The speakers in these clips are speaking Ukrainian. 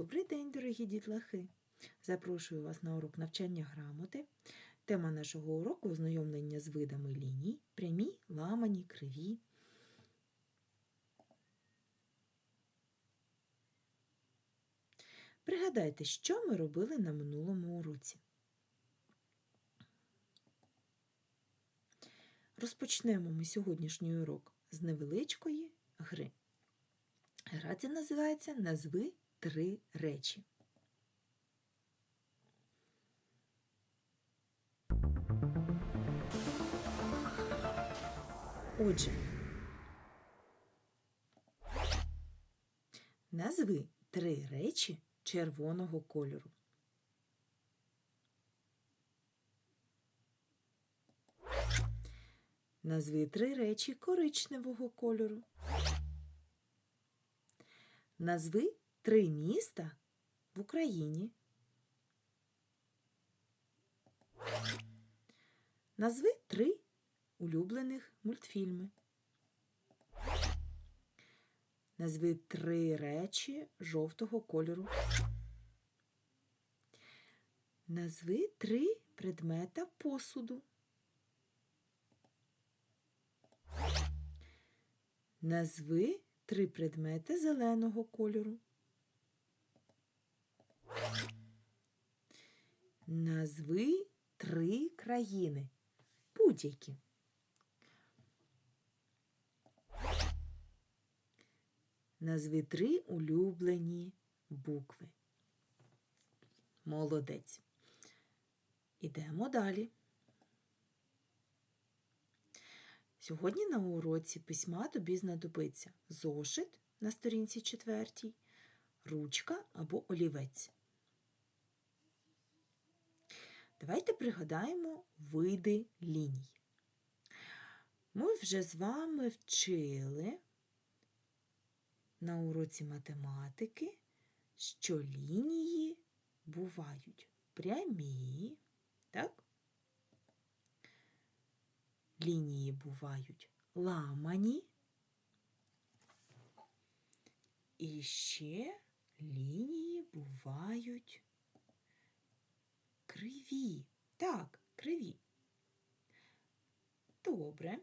Добрий день, дорогі дітлахи! Запрошую вас на урок навчання грамоти. Тема нашого уроку ознайомлення з видами ліній, прямі, ламані, криві. Пригадайте, що ми робили на минулому уроці. Розпочнемо ми сьогоднішній урок з невеличкої гри. Гра ця називається Назви три речі. Отже, назви три речі червоного кольору. Назви три речі коричневого кольору. Назви три міста в Україні. Назви три улюблених мультфільми. Назви три речі жовтого кольору. Назви три предмета посуду. Назви три предмети зеленого кольору. Назви три країни. Будь-які. Назви три улюблені букви. Молодець. Ідемо далі. Сьогодні на уроці письма тобі знадобиться зошит на сторінці четвертій, ручка або олівець. Давайте пригадаємо види ліній. Ми вже з вами вчили на уроці математики, що лінії бувають прямі, так? Лінії бувають ламані. І ще лінії бувають криві. Так, криві. Добре.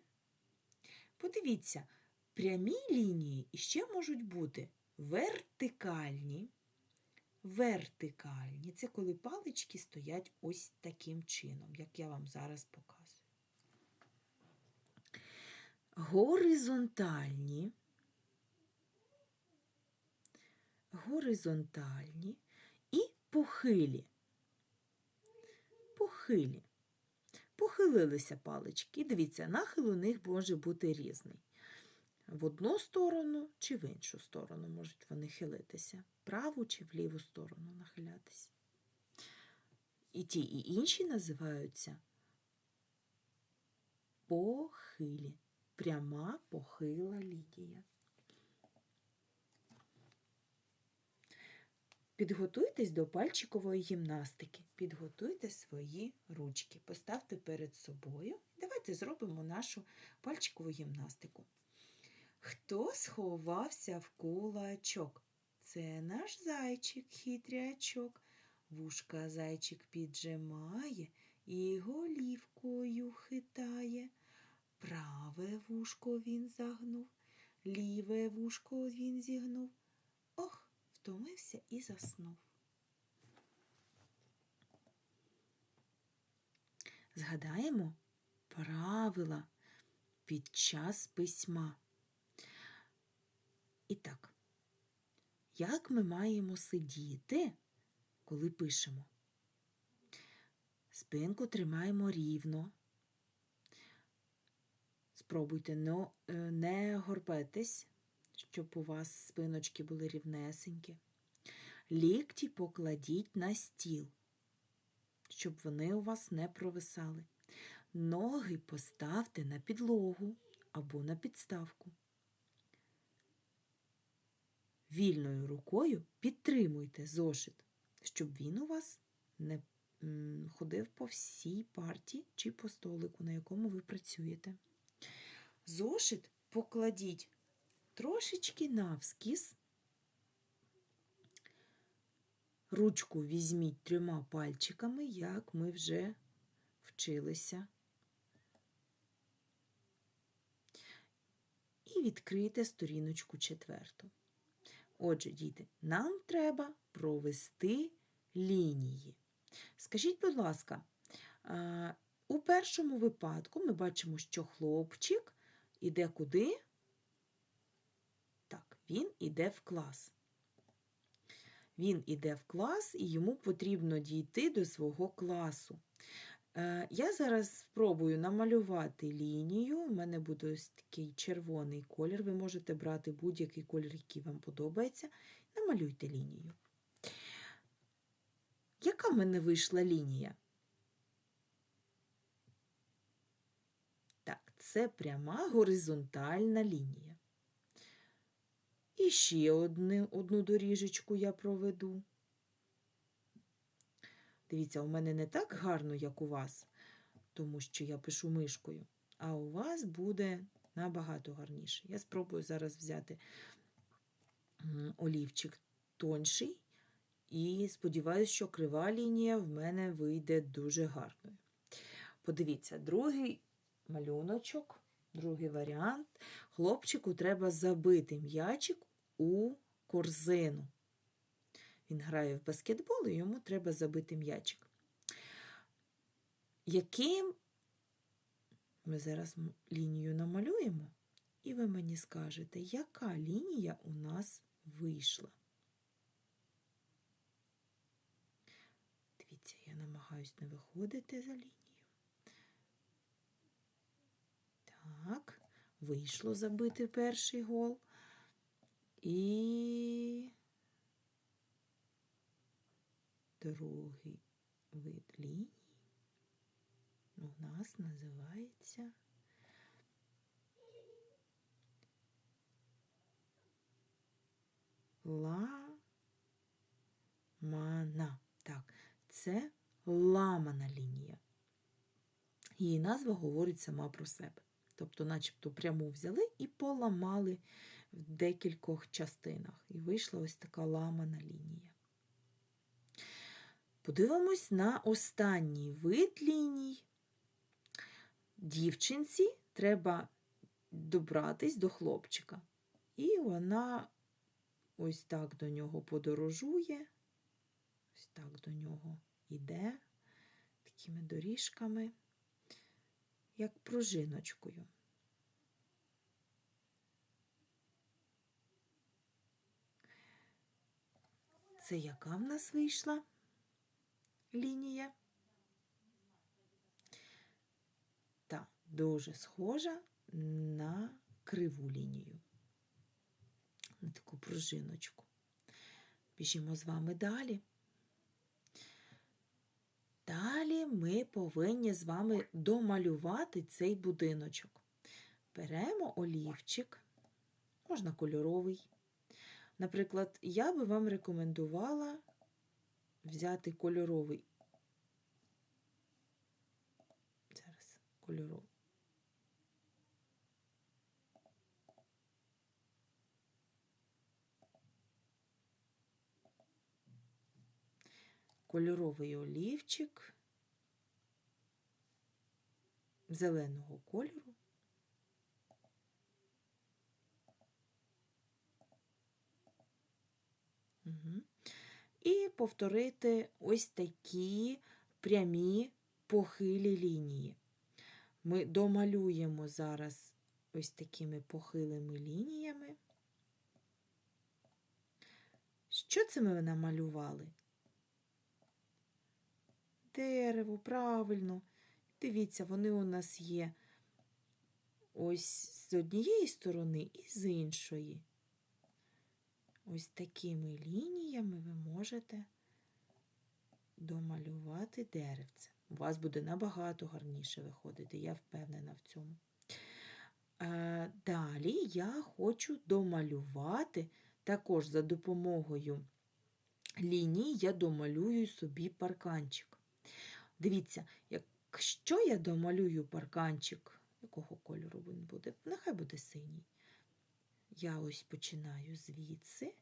Подивіться, прямі лінії ще можуть бути вертикальні. Вертикальні це коли палички стоять ось таким чином, як я вам зараз показую горизонтальні, горизонтальні і похилі. Похилі. Похилилися палички. Дивіться, нахил у них може бути різний. В одну сторону чи в іншу сторону можуть вони хилитися, праву чи в ліву сторону нахилятися. І ті, і інші називаються похилі пряма похила лінія. Підготуйтесь до пальчикової гімнастики. Підготуйте свої ручки. Поставте перед собою. Давайте зробимо нашу пальчикову гімнастику. Хто сховався в кулачок? Це наш зайчик хитрячок. Вушка зайчик піджимає і голівкою хитає. Праве вушко він загнув, ліве вушко він зігнув. Втомився і заснув. Згадаємо правила під час письма. І так, як ми маємо сидіти, коли пишемо? Спинку тримаємо рівно. Спробуйте е, не горбетесь, щоб у вас спиночки були рівнесенькі. Лікті покладіть на стіл, щоб вони у вас не провисали. Ноги поставте на підлогу або на підставку. Вільною рукою підтримуйте зошит, щоб він у вас не ходив по всій парті чи по столику, на якому ви працюєте. Зошит покладіть трошечки навскіз, Ручку візьміть трьома пальчиками, як ми вже вчилися. І відкрийте сторіночку четверту. Отже, діти, нам треба провести лінії. Скажіть, будь ласка, у першому випадку ми бачимо, що хлопчик іде куди? Він іде в клас. Він іде в клас і йому потрібно дійти до свого класу. Е, Я зараз спробую намалювати лінію. У мене буде ось такий червоний колір. Ви можете брати будь-який колір, який вам подобається. Намалюйте лінію. Яка в мене вийшла лінія? Так, це пряма горизонтальна лінія. І ще одну, одну доріжечку я проведу. Дивіться, у мене не так гарно, як у вас, тому що я пишу мишкою, а у вас буде набагато гарніше. Я спробую зараз взяти олівчик тонший і сподіваюся, що крива лінія в мене вийде дуже гарною. Подивіться, другий малюночок, другий варіант. Хлопчику треба забити м'ячик у корзину. Він грає в баскетбол і йому треба забити м'ячик. Яким ми зараз лінію намалюємо, і ви мені скажете, яка лінія у нас вийшла. Дивіться, я намагаюсь не виходити за лінію. Так, вийшло забити перший гол. І другий вид ліній у нас називається ламана. Так, це ламана лінія. Її назва говорить сама про себе. Тобто, начебто, пряму взяли і поламали в декількох частинах. І вийшла ось така ламана лінія. Подивимось на останній вид ліній. Дівчинці треба добратись до хлопчика. І вона ось так до нього подорожує, ось так до нього йде такими доріжками, як пружиночкою. Це яка в нас вийшла лінія? Та дуже схожа на криву лінію, на таку пружиночку. Біжимо з вами далі. Далі ми повинні з вами домалювати цей будиночок. Беремо олівчик, можна кольоровий. Наприклад, я би вам рекомендувала взяти кольоровий. Зараз кольоровий. Кольоровий олівчик зеленого кольору. І повторити ось такі прямі похилі лінії. Ми домалюємо зараз ось такими похилими лініями. Що це ми намалювали? Дерево, правильно. Дивіться, вони у нас є ось з однієї сторони і з іншої. Ось такими лініями ви можете домалювати деревце. У вас буде набагато гарніше виходити, я впевнена в цьому. Далі я хочу домалювати також за допомогою ліній я домалюю собі парканчик. Дивіться, якщо я домалюю парканчик, якого кольору він буде? Нехай буде синій. Я ось починаю звідси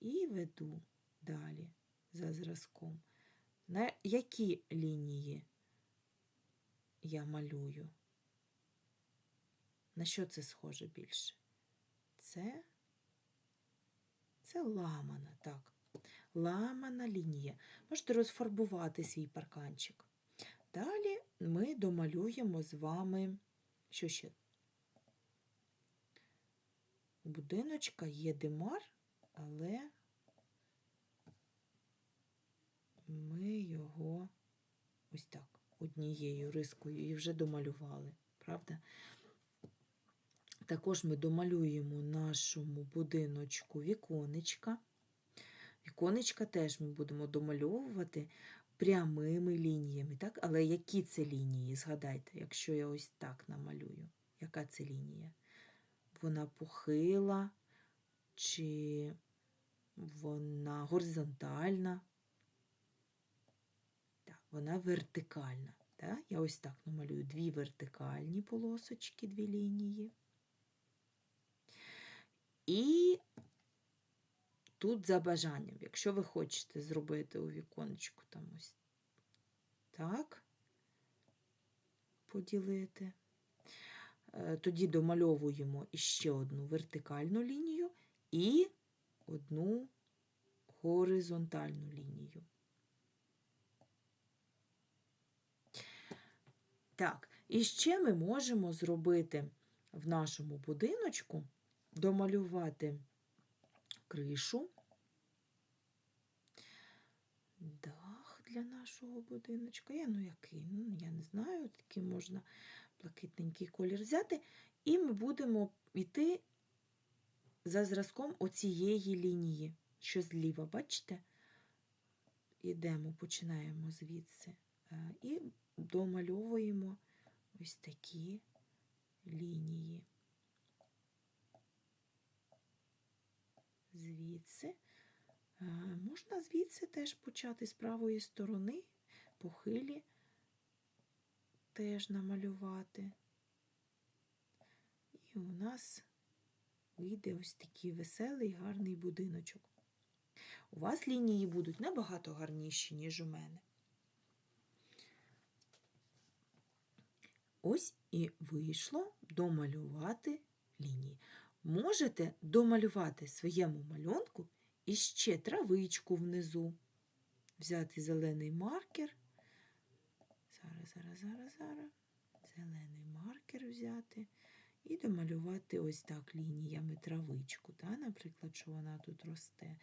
і веду далі. за зразком. На які лінії я малюю? На що це схоже більше? Це, це ламана, так. Ламана лінія. Можете розфарбувати свій парканчик. Далі ми домалюємо з вами, що ще? Будиночка є димар, але ми його ось так, однією рискою і вже домалювали, правда? Також ми домалюємо нашому будиночку віконечка. Віконечка теж ми будемо домальовувати прямими лініями, так? Але які це лінії? Згадайте, якщо я ось так намалюю, яка це лінія? Вона похила, чи вона горизонтальна? Так, вона вертикальна. Так? Я ось так намалюю дві вертикальні полосочки, дві лінії. І тут за бажанням, якщо ви хочете зробити у віконечку там ось так, поділити, тоді домальовуємо іще одну вертикальну лінію і одну горизонтальну лінію. Так, і ще ми можемо зробити в нашому будиночку, домалювати кришу, дах для нашого будиночка. Я ну який, ну я не знаю, такий можна блакитненький колір взяти, і ми будемо йти за зразком оцієї лінії, що зліва, бачите? Ідемо, починаємо звідси е, і домальовуємо ось такі лінії. Звідси. Е, Можна звідси теж почати з правої сторони, похилі теж намалювати. І у нас вийде ось такий веселий гарний будиночок. У вас лінії будуть набагато гарніші, ніж у мене. Ось і вийшло домалювати лінії. Можете домалювати своєму малюнку іще травичку внизу. Взяти зелений маркер. Зараз, зараз, зараз. Зелений маркер взяти і домалювати ось так лініями травичку. Та? Наприклад, що вона тут росте,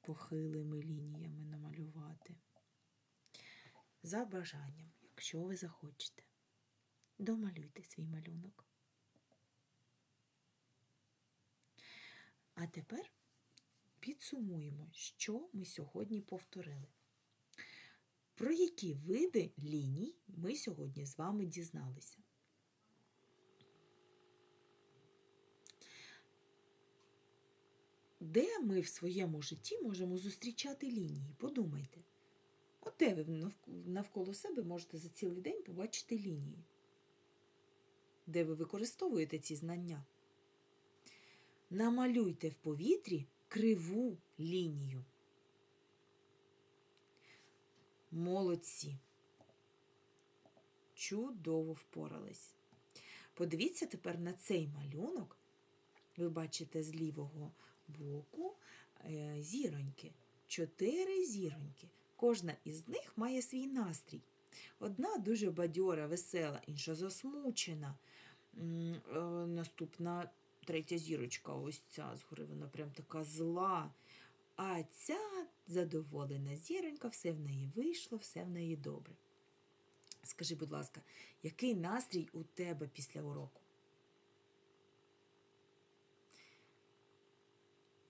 похилими лініями намалювати. За бажанням, якщо ви захочете. Домалюйте свій малюнок. А тепер підсумуємо, що ми сьогодні повторили. Про які види ліній ми сьогодні з вами дізналися. Де ми в своєму житті можемо зустрічати лінії? Подумайте. От де ви навколо себе можете за цілий день побачити лінії? Де ви використовуєте ці знання? Намалюйте в повітрі криву лінію. Молодці. Чудово впорались. Подивіться тепер на цей малюнок. Ви бачите з лівого боку е, зіроньки. Чотири зіроньки. Кожна із них має свій настрій. Одна дуже бадьора, весела, інша засмучена. Е, наступна третя зірочка, ось ця згори, вона прям така зла. А ця задоволена зіронька, все в неї вийшло, все в неї добре. Скажи, будь ласка, який настрій у тебе після уроку?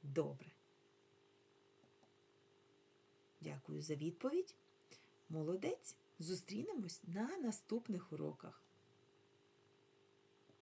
Добре. Дякую за відповідь. Молодець. Зустрінемось на наступних уроках.